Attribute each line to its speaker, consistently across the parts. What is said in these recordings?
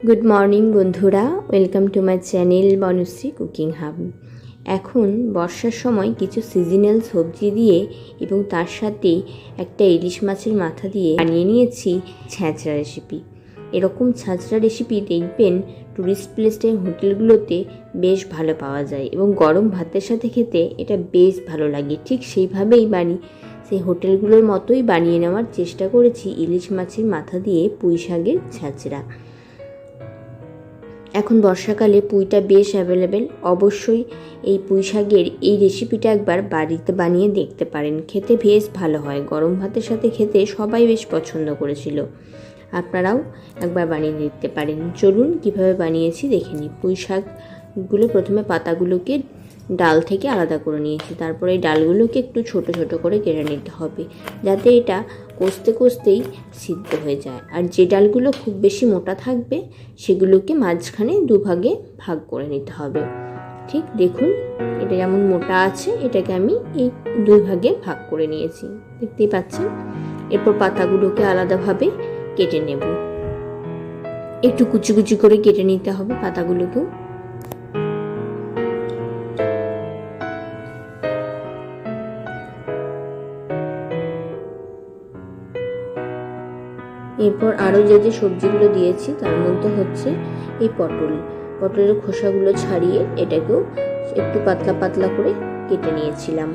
Speaker 1: Good morning বন্ধুরা। Welcome to my channel Banashree cooking hub এখন বর্ষার সময় কিছু সিজনাল সবজি দিয়ে এবং তার সাথে একটা ইলিশ মাছের মাথা দিয়ে বানিয়ে নিয়েছি ছ্যাঁচড়া রেসিপি এরকম ছ্যাঁচড়া রেসিপি দেখবেন টুরিস্ট প্লেসের হোটেলগুলোতে বেশ ভালো পাওয়া যায় এবং গরম ভাতের সাথে খেতে এটা বেশ ভালো লাগে। ঠিক সেইভাবেই বানি, সেই হোটেলগুলোর মতোই বানিয়ে নেওয়ার চেষ্টা করেছি ইলিশ মাছের মাথা দিয়ে পুঁই শাকের ছ্যাঁচড়া এখন বর্ষাকালে পুঁইটা বেশ অ্যাভেলেবেল। অবশ্যই এই পুঁই শাকের এই রেসিপিটা একবার বাড়িতে বানিয়ে দেখতে পারেন। খেতে বেশ ভালো হয়। গরম ভাতের সাথে খেতে সবাই বেশ পছন্দ করেছিল। আপনারাও একবার বানিয়ে দেখতে পারেন। চলুন কীভাবে বানিয়েছি দেখে নিই। পুঁই শাকগুলো প্রথমে পাতাগুলোকে ডাল থেকে আলাদা করে নিয়েছি। তারপরে এই ডালগুলোকে একটু ছোট ছোট করে কেটে নিতে হবে, যাতে এটা কষতে কষতেই সিদ্ধ হয়ে যায়। আর যে ডালগুলো খুব বেশি মোটা থাকবে, সেগুলোকে মাঝখানে দুভাগে ভাগ করে নিতে হবে। ঠিক, দেখুন, এটা যেমন মোটা আছে, এটাকে আমি এই দুই ভাগে ভাগ করে নিয়েছি। দেখতেই পাচ্ছেন? এরপর পাতাগুলোকে আলাদাভাবে কেটে নেব। একটু কুচি কুচি করে কেটে নিতে হবে পাতাগুলোকেও। এরপর আরও যে যে সবজিগুলো দিয়েছি, তার মধ্যে হচ্ছে এই পটল। পটলের খোসাগুলো ছাড়িয়ে এটাকেও একটু পাতলা পাতলা করে কেটে নিয়েছিলাম।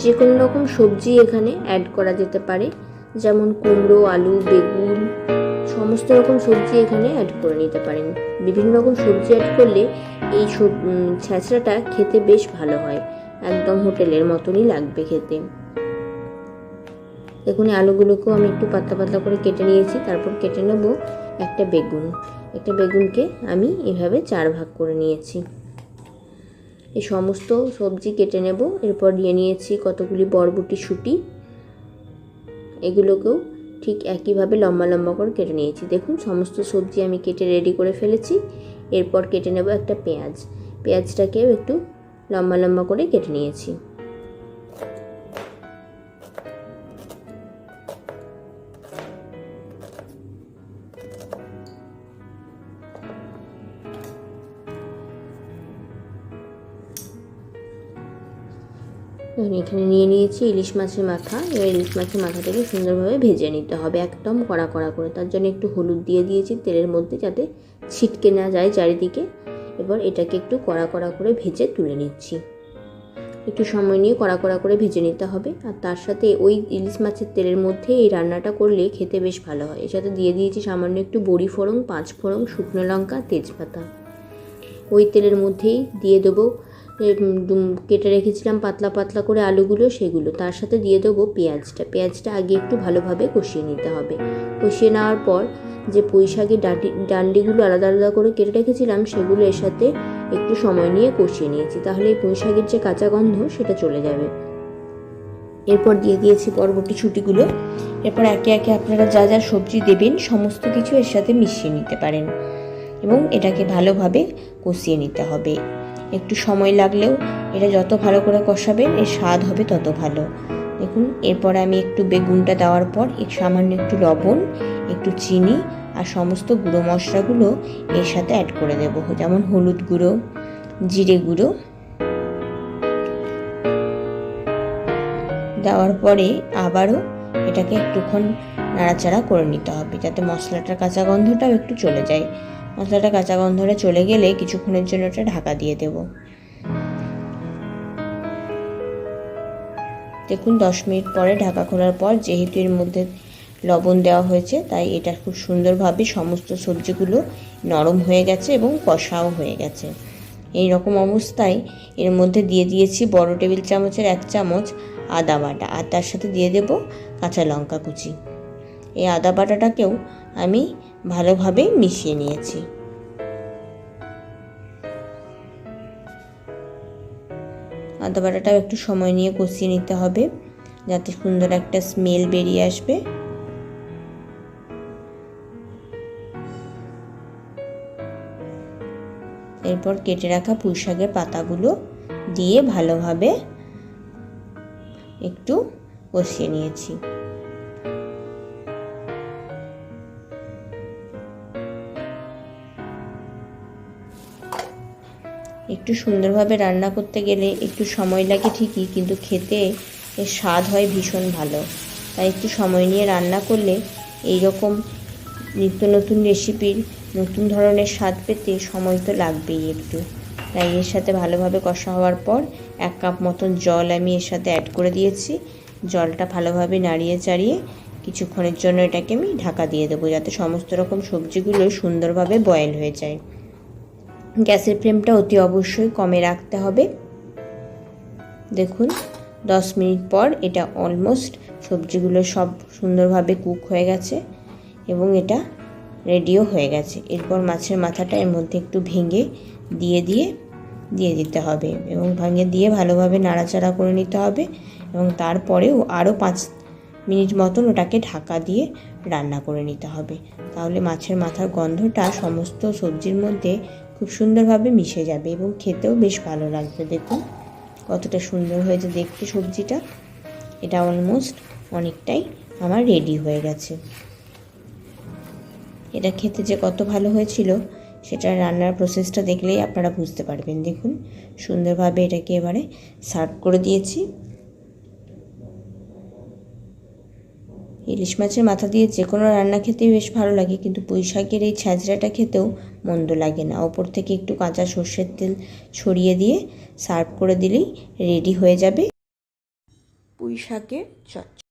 Speaker 1: যে কোনো রকম সবজি এখানে অ্যাড করা যেতে পারে, যেমন কুমড়ো, আলু, বেগুন, সমস্ত রকম সবজি এখানে অ্যাড করে নিতে পারেন। বিভিন্ন রকম সবজি অ্যাড করলে এই ছ্যাঁচড়াটা খেতে বেশ ভালো হয়। একদম হোটেলের মতনই লাগবে খেতে। দেখুন আলুগুলোকেও আমি একটু পাতলা পাতলা করে কেটে নিয়েছি। তারপর কেটে নেব একটা বেগুন। একটা বেগুনকে আমি এভাবে চার ভাগ করে নিয়েছি। এই সমস্ত সবজি কেটে নেব। এরপর নিয়ে নিয়েছি কতগুলি বরবটি, শুটি। এগুলোকেও ঠিক একইভাবে লম্বা লম্বা করে কেটে নিয়েছি। দেখুন, সমস্ত সবজি আমি কেটে রেডি করে ফেলেছি। এরপর কেটে নেব একটা পেঁয়াজ। পেঁয়াজটাকেও একটু লম্বা লম্বা করে কেটে নিয়েছি। আমি এখানে নিয়ে নিয়েছি ইলিশ মাছের মাথা। এবার ইলিশ মাছের মাথাটাকে সুন্দরভাবে ভেজে নিতে হবে একদম কড়া কড়া করে। তার জন্য একটু হলুদ দিয়ে দিয়েছি তেলের মধ্যে যাতে ছিটকে না যায় চারিদিকে। এবার এটাকে একটু কড়া কড়া করে ভেজে তুলে নিচ্ছি। একটু সময় নিয়ে কড়া কড়া করে ভেজে নিতে হবে। আর তার সাথে ওই ইলিশ মাছের তেলের মধ্যে এই রান্নাটা করলে খেতে বেশ ভালো হয়। এর সাথে দিয়ে দিয়েছি সামান্য একটু বড়ি ফোড়ন, পাঁচ ফোড়ন, শুকনো লঙ্কা, তেজপাতা। ওই তেলের মধ্যেই দিয়ে দেবো কেটে রেখেছিলাম পাতলা পাতলা করে আলুগুলো, সেগুলো। তার সাথে দিয়ে দেবো পেঁয়াজটা। পেঁয়াজটা আগে একটু ভালোভাবে কষিয়ে নিতে হবে। কষিয়ে নেওয়ার পর যে পুঁই শাকের ডাঁটি, ডান্ডিগুলো আলাদা আলাদা করে কেটে রেখেছিলাম, সেগুলো এর সাথে একটু সময় নিয়ে কষিয়ে নিয়েছি। তাহলে এই পুঁই শাকের যে কাঁচা গন্ধ, সেটা চলে যাবে। এরপর দিয়ে দিয়েছি পরবর্তী ছুটিগুলো। এরপর একে একে আপনারা যা যা সবজি দেবেন, সমস্ত কিছু এর সাথে মিশিয়ে নিতে পারেন। এবং এটাকে ভালোভাবে কষিয়ে নিতে হবে। একটু সময় লাগলেও এটা যত ভালো করে কষাবেন এর স্বাদ হবে তত ভালো। দেখুন, এরপর আমি একটু বেগুনটা দেওয়ার পর সামান্য একটু লবণ, একটু চিনি আর সমস্ত গুঁড়ো মশলাগুলো এর সাথে অ্যাড করে দেবো। যেমন হলুদ গুঁড়ো, জিরে গুঁড়ো। দেওয়ার পরে আবারও এটাকে একটুক্ষণ নাড়াচাড়া করে নিতে হবে, যাতে মশলাটার কাঁচা গন্ধটাও একটু চলে যায়। মশলাটা কাঁচা গন্ধটা চলে গেলে কিছুক্ষণের জন্য ওটা ঢাকা দিয়ে দেব। দেখুন, দশ মিনিট পরে ঢাকা খোলার পর যেহেতু এর মধ্যে লবণ দেওয়া হয়েছে, তাই এটা খুব সুন্দরভাবে সমস্ত সবজিগুলো নরম হয়ে গেছে এবং কষাও হয়ে গেছে। এই রকম অবস্থায় এর মধ্যে দিয়ে দিয়েছি বড় টেবিল চামচের এক চামচ আদা বাটা, আর তার সাথে দিয়ে দেব কাঁচা লঙ্কা কুচি। এই আদা বাটাটাকেও আমি ভালোভাবে মিশিয়ে নিয়েছি। আদা বাটাটাও একটু সময় নিয়ে কষিয়ে নিতে হবে, যাতে সুন্দর একটা স্মেল বেরিয়ে আসবে। এরপর কেটে রাখা পুঁই শাকের পাতাগুলো দিয়ে ভালোভাবে একটু কষিয়ে নিয়েছি। একটু সুন্দরভাবে রান্না করতে গেলে একটু সময় লাগে ঠিকই, কিন্তু খেতে এর স্বাদ হয় ভীষণ ভালো। তাই একটু সময় নিয়ে রান্না করলে এই রকম নিত্য নতুন রেসিপির নতুন ধরনের স্বাদ পেতে সময় তো লাগবেই একটু। তাই এর সাথে ভালোভাবে কষা হওয়ার পর এক কাপ মতন জল আমি এর সাথে অ্যাড করে দিয়েছি। জলটা ভালোভাবে নাড়িয়ে চাড়িয়ে কিছুক্ষণের জন্য এটাকে আমি ঢাকা দিয়ে দেবো যাতে সমস্ত রকম সবজিগুলো সুন্দরভাবে বয়েল হয়ে যায়। গ্যাসের ফ্লেমটা অতি অবশ্যই কমে রাখতে হবে। দেখুন, দশ মিনিট পর এটা অলমোস্ট সবজিগুলো সব সুন্দরভাবে কুক হয়ে গেছে এবং এটা রেডিও হয়ে গেছে। এরপর মাছের মাথাটা এর মধ্যে একটু ভেঙে দিয়ে দিয়ে দিয়ে দিতে হবে এবং ভেঙে দিয়ে ভালোভাবে নাড়াচাড়া করে নিতে হবে এবং তারপরেও আরও পাঁচ মিনিট মতন ওটাকে ঢাকা দিয়ে রান্না করে নিতে হবে। তাহলে মাছের মাথার গন্ধটা সমস্ত সবজির মধ্যে খুব সুন্দরভাবে মিশে যাবে এবং খেতেও বেশ ভালো লাগবে, দেখুন। কতটা সুন্দর হয়েছে দেখতে সবজিটা। এটা অলমোস্ট অনেকটাই আমার রেডি হয়ে গেছে। এটা খেতে যে কত ভালো হয়েছিল, সেটা রান্নার প্রসেসটা দেখলেই আপনারা বুঝতে পারবেন। দেখুন, সুন্দরভাবে এটাকে এবারে সার্ভ করে দিয়েছি। ইলিশ মাছের মাথা দিয়ে যে কোনো রান্না খেতেই বেশ ভালো লাগে, কিন্তু পুঁই শাকের এই ছ্যাঁচড়াটা খেতেও মন্দ লাগে না। ওপর থেকে একটু কাঁচা সর্ষের তেল ছড়িয়ে দিয়ে সার্ভ করে দিলেই রেডি হয়ে যাবে পুঁই শাকের চচ্চড়ি।